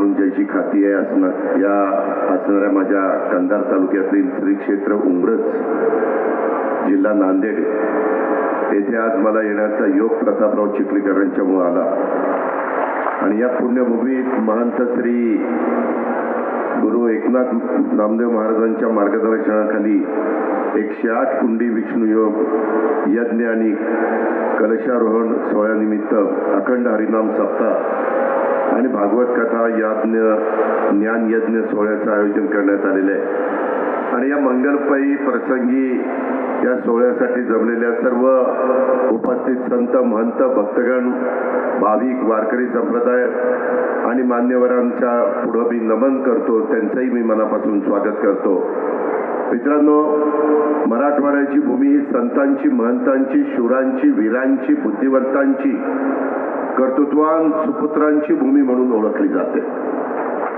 म्हणून ज्याची खाती आहे असणार या असणाऱ्या माझ्या कंधार तालुक्यातील श्री क्षेत्र उमरज जिल्हा नांदेड. येथे आज मला येण्याचा योग प्रतापराव चिखलीकरांच्यामुळे आला. आणि या पुण्यभूमीत महंत श्री गुरु एकनाथ नामदेव महाराजांच्या मार्गदर्शनाखाली एकशे आठ कुंडी विष्णू योग यज्ञ आणि कलशारोहण सोहळ्यानिमित्त अखंड हरिनाम सप्ताह आणि भागवत कथा यज्ञ ज्ञान यज्ञ सोहळ्याचं आयोजन करण्यात आलेलं आहे. आणि या मंगलपायी प्रसंगी या सोहळ्यासाठी जमलेल्या सर्व उपस्थित संत महंत भक्तगण भाविक वारकरी संप्रदाय आणि मान्यवरांच्या पुढं मी नमन करतो. त्यांचंही मी मनापासून स्वागत करतो. मित्रांनो मराठवाड्याची भूमी ही संतांची महंतांची शूरांची वीरांची बुद्धिवंतांची कर्तृत्वान सुपुत्रांची भूमी म्हणून ओळखली जाते.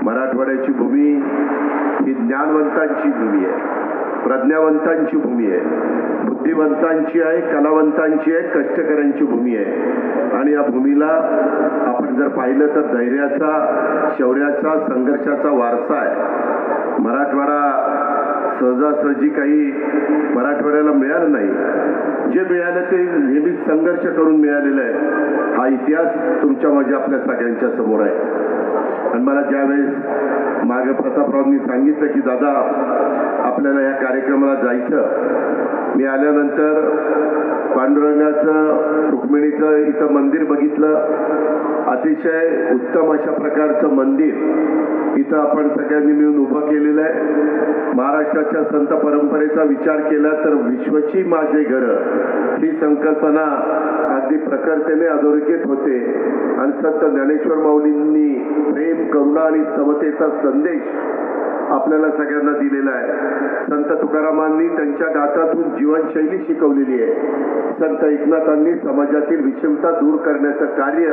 मराठवाड्याची भूमी ही ज्ञानवंतांची भूमी आहे. प्रज्ञावंतांची भूमी आहे. बुद्धिवंतांची आहे कलावंतांची आहे कष्टकऱ्यांची भूमी आहे. आणि या भूमीला आपण जर पाहिलं तर धैर्याचा शौर्याचा संघर्षाचा वारसा आहे. मराठवाडा सहजासहजी काही मराठवाड्याला मिळालं नाही. जे मिळालं ते नेहमीच संघर्ष करून मिळालेलं आहे. हा इतिहास तुमच्या माझ्या आपल्या सगळ्यांच्या समोर आहे. आणि मला ज्यावेळेस मागे प्रतापरावांनी सांगितलं की दादा आपल्याला या कार्यक्रमाला जायचं मी आल्यानंतर पांडुरंगाचं रुक्मिणीचं इथं मंदिर बघितलं. अतिशय उत्तम अशा प्रकारचं मंदिर इथं आपण सगळ्यांनी मिळून उभं केलेलं आहे. महाराष्ट्राच्या संत परंपरेचा विचार केला तर विश्वची माझे घर ही संकल्पना अगदी प्रखरतेने अधोरेखित होते. आणि संत ज्ञानेश्वर माऊलींनी प्रेम करुणा आणि समतेचा संदेश आपल्याला सगळ्यांना दिलेला आहे. संत तुकारामांनी त्यांच्या गाथातून जीवनशैली शिकवलेली आहे. संत एकनाथांनी समाजातील विषमता दूर करण्याचं कार्य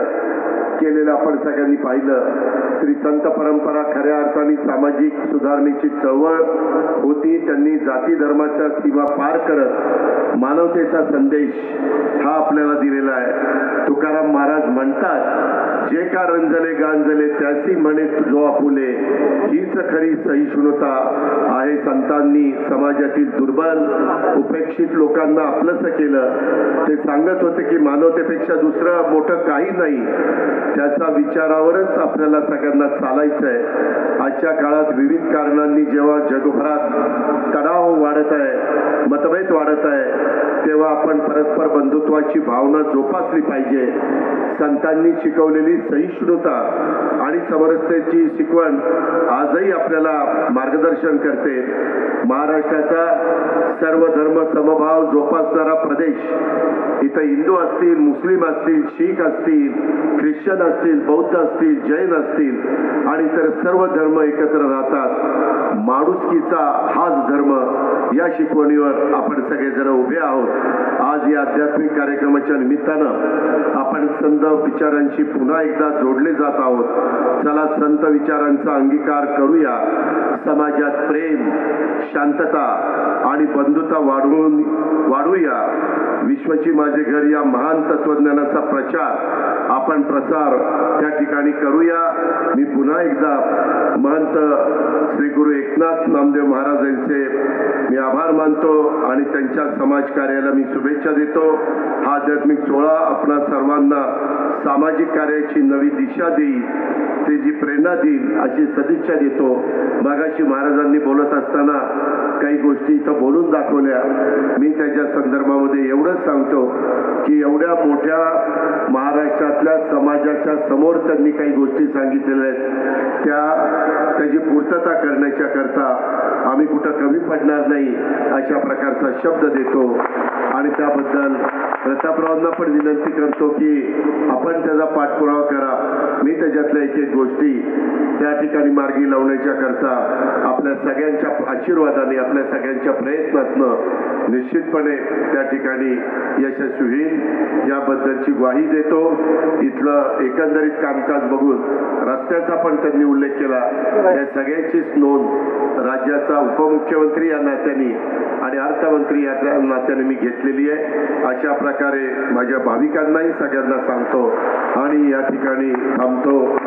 केलेलं आपण सगळ्यांनी पाहिलं. श्री संत परंपरा खऱ्या अर्थाने सामाजिक सुधारणेची चळवळ होती. त्यांनी जाती धर्माच्या सीमा पार करत मानवतेचा संदेश हा आपल्याला दिलेला आहे. तुकाराम महाराज म्हणतात जे का रंजले गांजले त्यासी म्हणे जो आपुले हीच खरी सहिष्णुता आहे संतांनी समाजातील दुर्बल उपेक्षित लोकांना आपलंसं केलं. ते सांगत होते की मानवतेपेक्षा दुसरं मोठं काही नाही. त्याचा विचारावरच आपल्याला सगळ्यांना चालायचं आहे आजच्या काळात विविध कारणांनी जेव्हा जगभरात तणाव वाढत आहे मतभेद वाढत आहे तेव्हा आपण परस्पर बंधुत्वाची भावना जोपासली पाहिजे. संतांनी शिकवलेली सहिष्णुता आणि समरसतेची शिकवण आजही आपल्याला मार्गदर्शन करते. महाराष्ट्राचा सर्व धर्म समभाव जोपासणारा प्रदेश. इथं हिंदू असतील मुस्लिम असतील शीख असतील ख्रिश्चन असतील बौद्ध असतील जैन असतील आणि इतर सर्व धर्म एकत्र राहतात. माणुसकीचा हाच धर्म या शिकवणीवर आपण सगळेजण उभे आहोत. आज या आध्यात्मिक कार्यक्रमाच्या निमित्तानं आपण संत विचारांशी पुन्हा एकदा जोडले जात आहोत. चला संत विचारांचा अंगीकार करूया. समाजात प्रेम शांतता आणि बंधुता वाढवून वाढवूया विश्वची माझे घर या महान तत्वज्ञानाचा प्रचार आपण प्रसार त्या ठिकाणी करूया. पुन्हा एकदा महंत श्री गुरु एकनाथ नामदेव महाराज यांचे मी आभार मानतो आणि त्यांच्या समाज कार्याला मी शुभेच्छा देतो. हा आध्यात्मिक सोहळा आपणा सर्वांना सामाजिक कार्याची नवी दिशा देईल ते जी प्रेरणा देईल अशी सदिच्छा देतो. मागाशी महाराजांनी बोलत असताना काही गोष्टी इथं बोलून दाखवल्या. मी त्याच्या संदर्भामध्ये एवढंच सांगतो की एवढ्या मोठ्या महाराष्ट्रातल्या समाजाच्या समोर त्यांनी काही गोष्टी सांगितलेल्या आहेत. त्या त्याची पूर्तता करण्याच्या करता आम्ही कुठं कमी पडणार नाही अशा प्रकारचा शब्द देतो. आणि त्याबद्दल प्रतापरावांना पण विनंती करतो की आपण त्याचा पाठपुरावा करा. मी त्याच्यातल्या एक एक गोष्टी त्या ठिकाणी मार्गी लावण्याच्या करता आपल्या सगळ्यांच्या आशीर्वादाने आपल्या सगळ्यांच्या प्रयत्नातनं निश्चितपणे त्या ठिकाणी यशस्वी होईल. याबद्दलची ग्वाही देतो. इथलं एकंदरीत कामकाज बघून रस्त्याचा पण त्यांनी उल्लेख केला. या सगळ्याचीच नोंद राज्याचा उपमुख्यमंत्री या नात्याने आणि अर्थमंत्री या त्या नात्याने मी घेतलेली आहे. अशा प्रकारे माझ्या भाविकांनाही सगळ्यांना सांगतो आणि या ठिकाणी थांबतो.